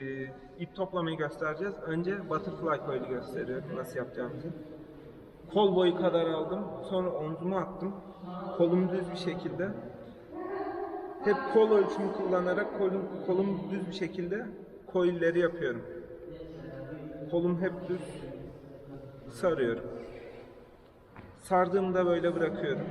e, ip toplamayı göstereceğiz. Önce butterfly coil'i gösteriyorum nasıl yapacağımızı. Kol boyu kadar aldım. Sonra omzuma attım. Kolum düz bir şekilde. Hep kol ölçümü kullanarak kolum, kolum düz bir şekilde coil'leri yapıyorum. Kolum hep düz sarıyorum. Sardığımda böyle bırakıyorum.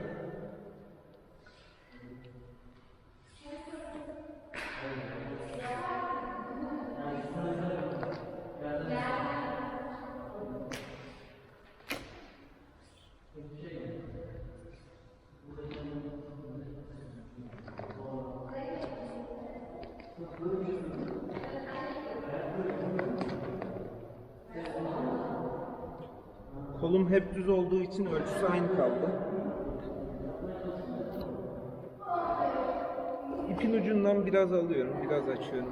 Kolum hep düz olduğu için ölçüsü aynı kaldı. İpin ucundan biraz alıyorum, biraz açıyorum.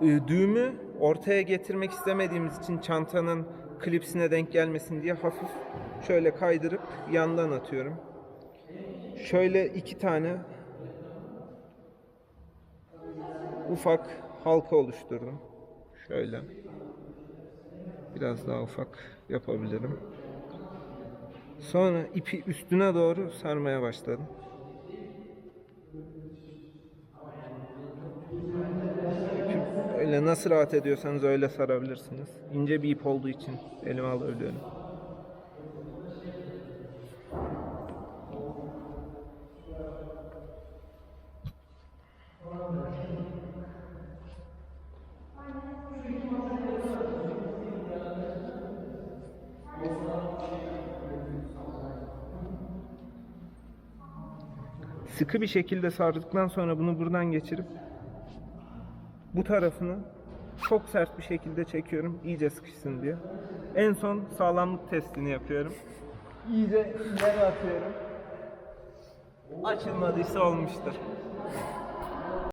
Ee, Düğümü ortaya getirmek istemediğimiz için çantanın klipsine denk gelmesin diye hafif şöyle kaydırıp yandan atıyorum. Şöyle iki tane ufak halka oluşturdum. Şöyle. Biraz daha ufak yapabilirim. Sonra ipi üstüne doğru sarmaya başladım. Öyle nasıl rahat ediyorsanız öyle sarabilirsiniz. İnce bir ip olduğu için elime alabiliyorum. Sıkı bir şekilde sardıktan sonra bunu buradan geçirip bu tarafını çok sert bir şekilde çekiyorum iyice sıkışsın diye. En son sağlamlık testini yapıyorum. İyice ileri atıyorum. Açılmadıysa olmuştur.